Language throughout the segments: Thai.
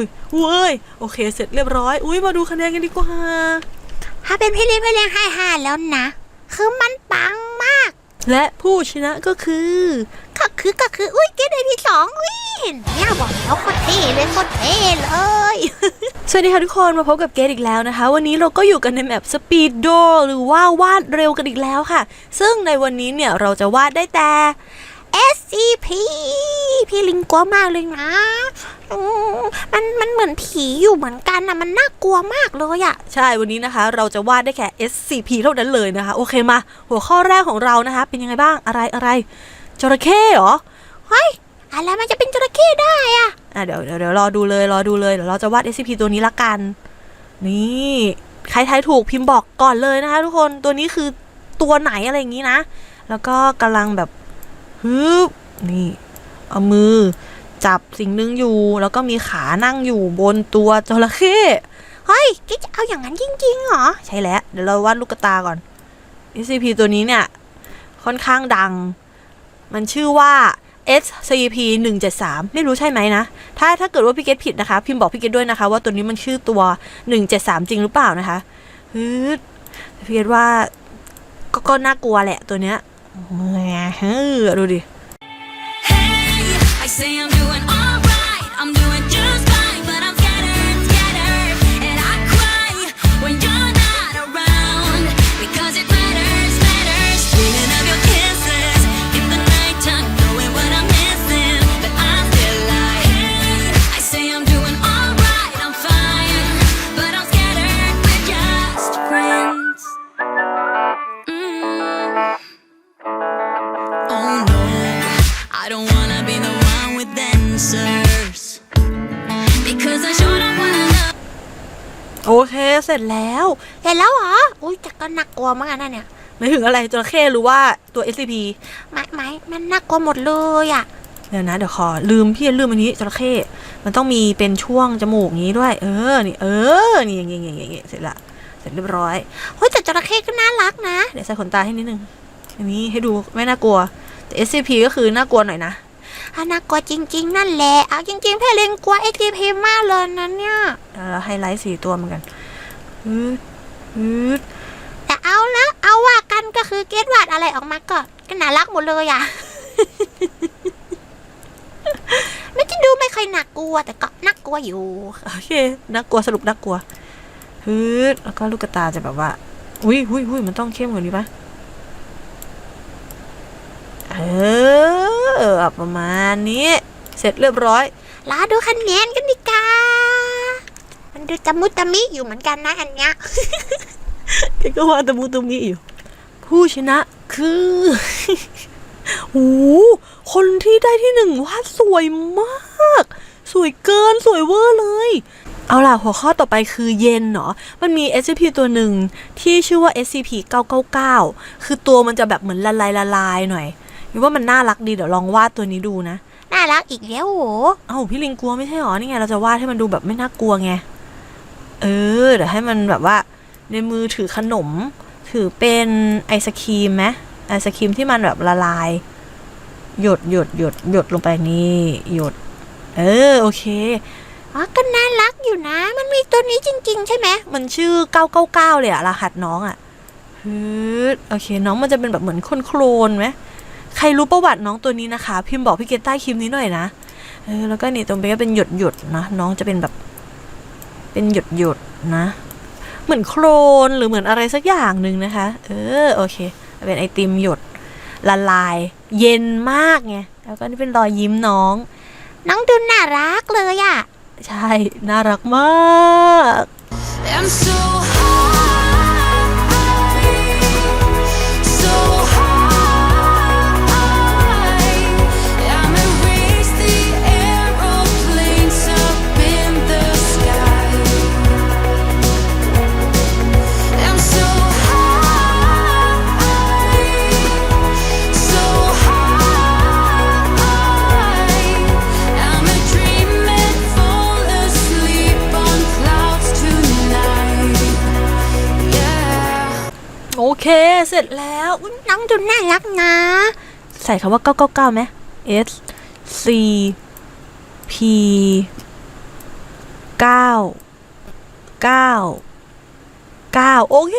อุ้ยอุ้ยโอเค เสร็จเรียบร้อย อุ้ยมาดูคะแนนกันดีกว่า ถ้าเป็นพี่ลินพี่เลี้ยงให้ห้าแล้วนะ คือมันปังมาก และผู้ชนะก็คือก็คือก็คือ อุ้ยเกดได้ที่สองอุ้ยเห็นเนี่ยบอกแล้วโคตรเท่เลยโคตรเท่เลย สวัสดีค่ะทุกคนมาพบกับเกดอีกแล้วนะคะ วันนี้เราก็อยู่กันในแมปสปีดโดหรือว่าวาดเร็วกันอีกแล้วค่ะ ซึ่งในวันนี้เนี่ยเราจะวาดได้แต่ SCP พี่ลิงกลัวมากเลยนะอืมมันมันเหมือนผีอยู่เหมือนกันนะมันน่ากลัวมากเลยอะใช่วันนี้นะคะ เราจะวาดได้แค่ SCP เท่านั้นเลยนะคะ โอเคมา หัวข้อแรกของเรานะคะ เป็นยังไงบ้างอะไรอะไรจระเข้เหรอเฮ้ยอะไรมันจะเป็นจระเข้ได้อะอะเดี๋ยวเดี๋ยวเดี๋ยวรอดูเลยรอดูเลยเดี๋ยวเราจะวาด SCP ตัวนี้ละกัน นี่ใครทายถูกพิมพ์บอกก่อนเลยนะคะ ทุกคนตัวนี้คือตัวไหนอะไรอย่างนี้นะ แล้วก็กำลังแบบ ฮึบนี่เอามือจับสิ่งหนึ่งอยู่ แล้วก็มีขานั่งอยู่บนตัวจระเข้เฮ้ยแกจะเอาอย่างนั้นจริงๆเหรอ ใช่แล้ว เดี๋ยวเราวาดลูกตาก่อน SCP ตัวนี้เนี่ย ค่อนข้างดัง มันชื่อว่า SCP 173ไม่รู้ใช่ไหมนะ ถ้าถ้าเกิดว่าพี่เกตผิดนะคะ พิมพ์บอกพี่เกตด้วยนะคะ ว่าตัวนี้มันชื่อตัว 173 จริงหรือเปล่านะคะฮึดพี่เกตว่าก็ก็น่ากลัวแหละตัวเนี้ย Hey, I say I'm เคเสร็จแล้วเห็นแล้วเหรอ อุ้ยแต่ก็น่ากลัวเหมือนกันนะเนี่ยไม่ถึงอะไรจระเข้หรือว่าตัว SCP ไม่ไม่มันน่ากลัวหมดเลยอะเดี๋ยวนะเดี๋ยวขอลืมพี่ลืมอันนี้จระเข้มันต้องมีเป็นช่วงจมูกอย่างนี้ด้วย เออนี่เออนี่อย่างเงี้ยอย่างเงี้ยอย่างเงี้ยเสร็จละเสร็จเรียบร้อยเฮ้ยแต่จระเข้ก็น่ารักนะเดี๋ยวใส่ขนตาให้นิดนึงอันนี้ให้ดูไม่น่ากลัวแต่ SCP ก็คือน่ากลัวหน่อยนะอะน่ากลัวจริง ๆ นั่นแหละเอาจริงๆพี่ลิงกลัว SCP มากเลยนะเนี่ยแล้วเราไฮไลท์สี่ตัวเหมือนกัน ฮึดฮึดแต่เอาละเอาว่ากันก็คือเกตวาดอะไรออกมาก็ก็น่ารักหมดเลยอะไม่จะดูไม่ค่อยน่ากลัว แต่ก็น่ากลัวอยู่โอเคน่ากลัวสรุปน่ากลัวฮึดแล้วก็ลูกตาจะแบบว่าอุ้ยอุ้ยอุ้ยมันต้องเข้มกว่านี้ปะเออประมาณนี้ เสร็จเรียบร้อยลาดูคะแนนกันดีกว่า มันดูตะมุตะมิอยู่เหมือนกันนะอันเนี้ยแกก็ว่าตะมูตะมีอยู่ ผู้ชนะคือโอ้โหคนที่ได้ที่หนึ่งวาดสวยมาก สวยเกินสวยเวอร์เลย เอาล่ะ หัวข้อต่อไปคือเย็นเนาะมันมี SCP ตัวหนึ่งที่ชื่อว่า SCP 999 คือตัวมันจะแบบเหมือนละลายละลายหน่อยคิดว่ามันน่ารักดีเดี๋ยวลองวาดตัวนี้ดูนะ น่ารักอีกแล้วโหเอ้าพี่ลิงกลัวไม่ใช่หรอ นี่ไงเราจะวาดให้มันดูแบบไม่น่ากลัวไง เออ เดี๋ยวให้มันแบบว่า ในมือถือขนม ถือเป็นไอศครีมไหมไอศครีมที่มันแบบละลาย หยดหยดหยดหยดลงไปนี่หยด เออ โอเคอ๋อก็น่ารักอยู่นะ มันมีตัวนี้จริง ๆ ใช่ไหม มันชื่อ 999 เลยอะรหัสน้องอะฮึดโอเค น้องมันจะเป็นแบบเหมือนคนโคลนไหมใครรู้ประวัติน้องตัวนี้นะคะ พิมพ์บอกพี่เกตใต้คลิปนี้หน่อยนะ เออ แล้วก็นี่ตรงนี้ก็เป็นหยดหยดๆนะ น้องจะเป็นแบบ เป็นหยดหยดนะ เหมือนโครนหรือเหมือนอะไรสักอย่างหนึ่งนะคะ เออโอเค เป็นไอติมหยดละลาย เย็นมากไงแล้วก็นี่เป็นรอยยิ้มน้อง น้องดูน่ารักเลยอะใช่ น่ารักมาก I'm so high, เคเสร็จแล้วอุ๊ยน้องดูน่ารักนะ ใส่คำว่า 999ไหม S C P เก้าเก้าเก้าโอเค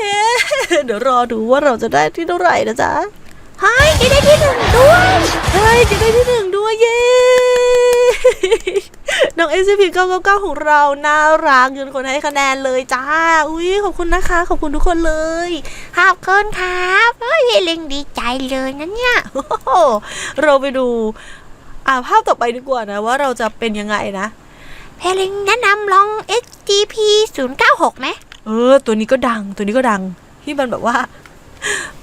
เดี๋ยวรอดูว่าเราจะได้ที่เท่าไหร่นะจ๊ะเฮ้ยจะได้ที่หนึ่งด้วย เฮ้ยจะได้ที่หนึ่งด้วย เย้ น้อง SCP 999ของเรา น่ารักยืนคนให้คะแนนเลยจ้า อุ้ยขอบคุณนะคะ ขอบคุณทุกคนเลยขอบคุณครับเฮ้ยพี่ลิงดีใจเลยนะเนี่ยโอ้โหเราไปดู อ่าภาพต่อไปดีกว่านะ ว่าเราจะเป็นยังไงนะพี่ลิงแนะนำลอง SGP 096ไหมเออ ตัวนี้ก็ดัง ตัวนี้ก็ดัง ที่มันแบบว่า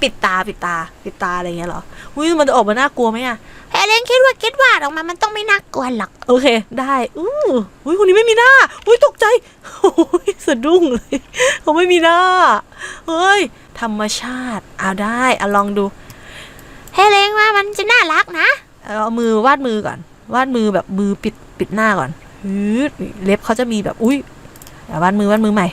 ปิดตา ปิดตา ปิดตาอะไรเงี้ยเหรอ อุ้ยมันจะออกมาน่ากลัวไหมอะ พี่ลิงคิดว่าคิดว่าออกมามันต้องไม่น่ากลัวหรอก โอเค ได้อู้อุ้ยคนนี้ไม่มีหน้าอุ้ยตกใจโอ้ยสะดุ้งเลยเขาไม่มีหน้า เฮ้ย ธรรมชาติ เอาได้เอาลองดูพี่ลิงว่ามันจะน่ารักนะ เอามือวาดมือก่อน วาดมือแบบมือปิดปิดหน้าก่อนฮึดเล็บเขาจะมีแบบอุ้ยเอาวาดมือวาดมือใหม่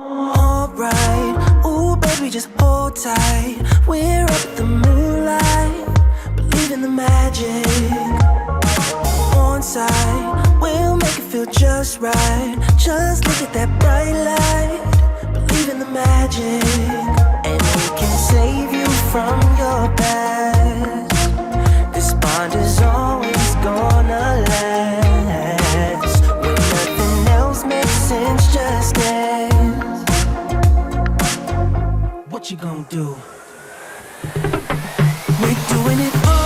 Alright, ooh baby, just hold tight. We're up the moonlight, believe in the magic. On side, we'll make it feel just right. Just look at that bright light, believe in the magic, and we can save you from your past. This bond is always gonna last. When nothing else makes sense, just dance. What you gonna do? We're doing it all.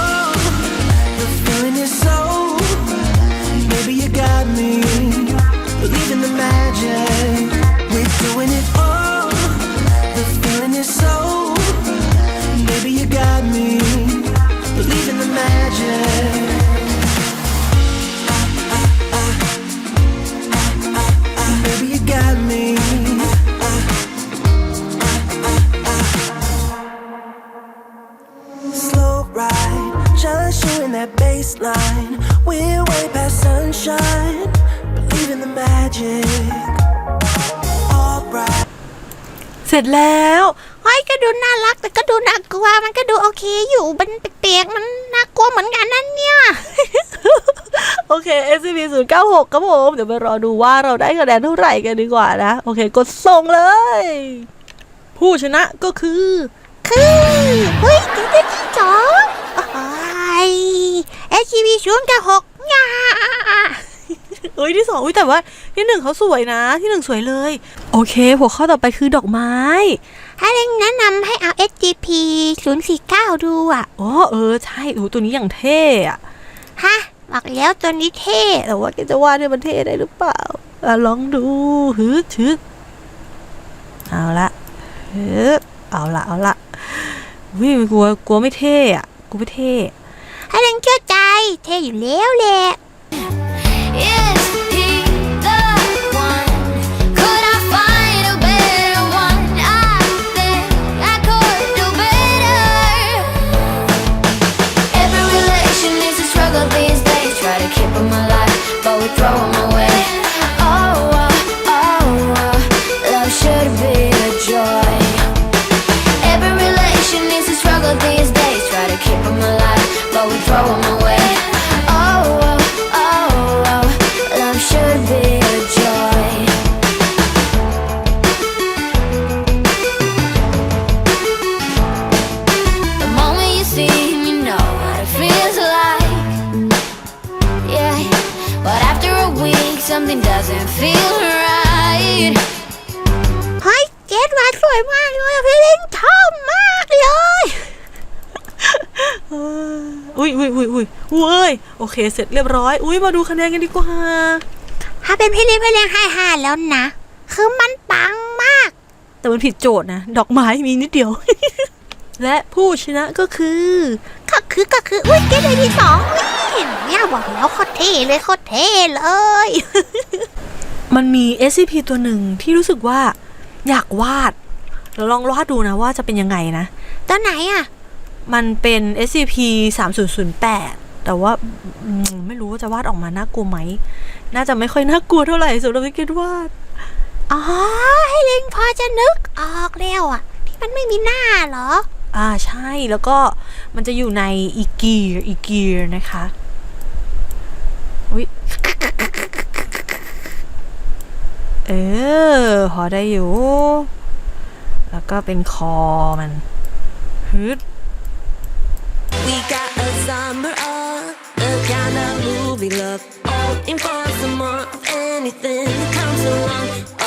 ร็จแล้วเฮ้ยก็ดูน่ารักแต่ก็ดูน่ากลัวมันก็ดูโอเคอยู่มันเปียกๆมันน่ากลัวเหมือนกันนั่นเนี่ย โอเค SCP 0 9 6ครับผมเดี๋ยวไปรอดูว่าเราได้คะแนนเท่าไหร่กันดีกว่านะ โอเค กดส่งเลย ผู้ชนะก็คือ คือเฮ้ยถึงได้ที่สองโอ้ย SCP 096ง่า เอ้ยที่สองอุ้ยแต่ว่าที่หนึ่งเขาสวยนะ ที่หนึ่งสวยเลย โอเค หัวข้อต่อไปคือดอกไม้ให้เร่งแนะนำให้เอา SGP 049 ดูอะอ๋อเออ ใช่โอ้ตัวนี้อย่างเท่อะฮะบอกแล้วตัวนี้เท่แต่ว่าแกจะวาดให้มันเท่ได้หรือเปล่าอะลองดูฮึดชึดเอาละฮึดเอาละเอาละวิกลัวกลัวไม่เท่อะกลัวไม่เท่ให้เร่งเชื่อใจ เท่อยู่แล้วแหละ week, something doesn't feel right. เฮ้ยเจดวาดสวยมากเลยอะพี่เล่นชอบมากเลยอุ้ยอุ้ยอุ้ยอุ้ยเว้ยโอเค เสร็จเรียบร้อย อุ้ยมาดูคะแนนกันดีกว่า ถ้าเป็นพี่เล่นพี่เล่นให้ห้าแล้วนะ คือมันปังมาก แต่มันผิดโจทย์นะ ดอกไม้มีนิดเดียว และผู้ชนะก็คือ ก็คือก็คือ อุ้ยเจ๊ได้ที่สองอุ๊ย เนี่ยบอกแล้วโคตรเท่เลยโคตรเท่เลย มันมี SCP ตัวหนึ่งที่รู้สึกว่าอยากวาดเราลองวาดดูนะว่าจะเป็นยังไงนะตัวไหนอะ มันเป็น SCP 3008 แต่ว่าอืมไม่รู้ว่าจะวาดออกมาน่ากลัวไหม น่าจะไม่ค่อยน่ากลัวเท่าไหร่สำหรับวิกเกตวาดอ๋อ ให้เล็งพอจะนึกออกแล้วอะ ที่มันไม่มีหน้าเหรอ อ่าใช่แล้วก็มันจะอยู่ในอีกีร์อีกีร์นะคะอุ้ย เออ พอได้อยู่ แล้วก็เป็นคอมันฮึด We got a summer of the kind of movie love. All in for some more anything that comes along.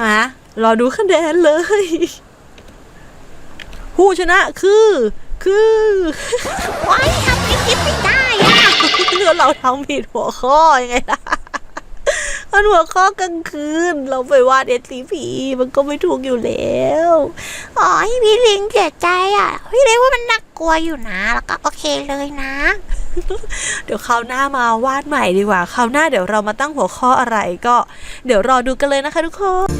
ช่ไหมรอดูคะแนนเลย ผู้ชนะคือ คือว้ายทำไมคิดไม่ได้อะก็เราทำผิดหัวข้อยังไงล่ะมันหัวข้อกลางคืน เราไปวาด SCP มันก็ไม่ถูกอยู่แล้ว อ๋อพี่ลิงเสียใจอะ พี่ลิงว่ามันน่ากลัวอยู่นะ แล้วก็โอเคเลยนะ เดี๋ยวคราวหน้ามาวาดใหม่ดีกว่า คราวหน้าเดี๋ยวเรามาตั้งหัวข้ออะไรก็ เดี๋ยวรอดูกันเลยนะคะทุกคน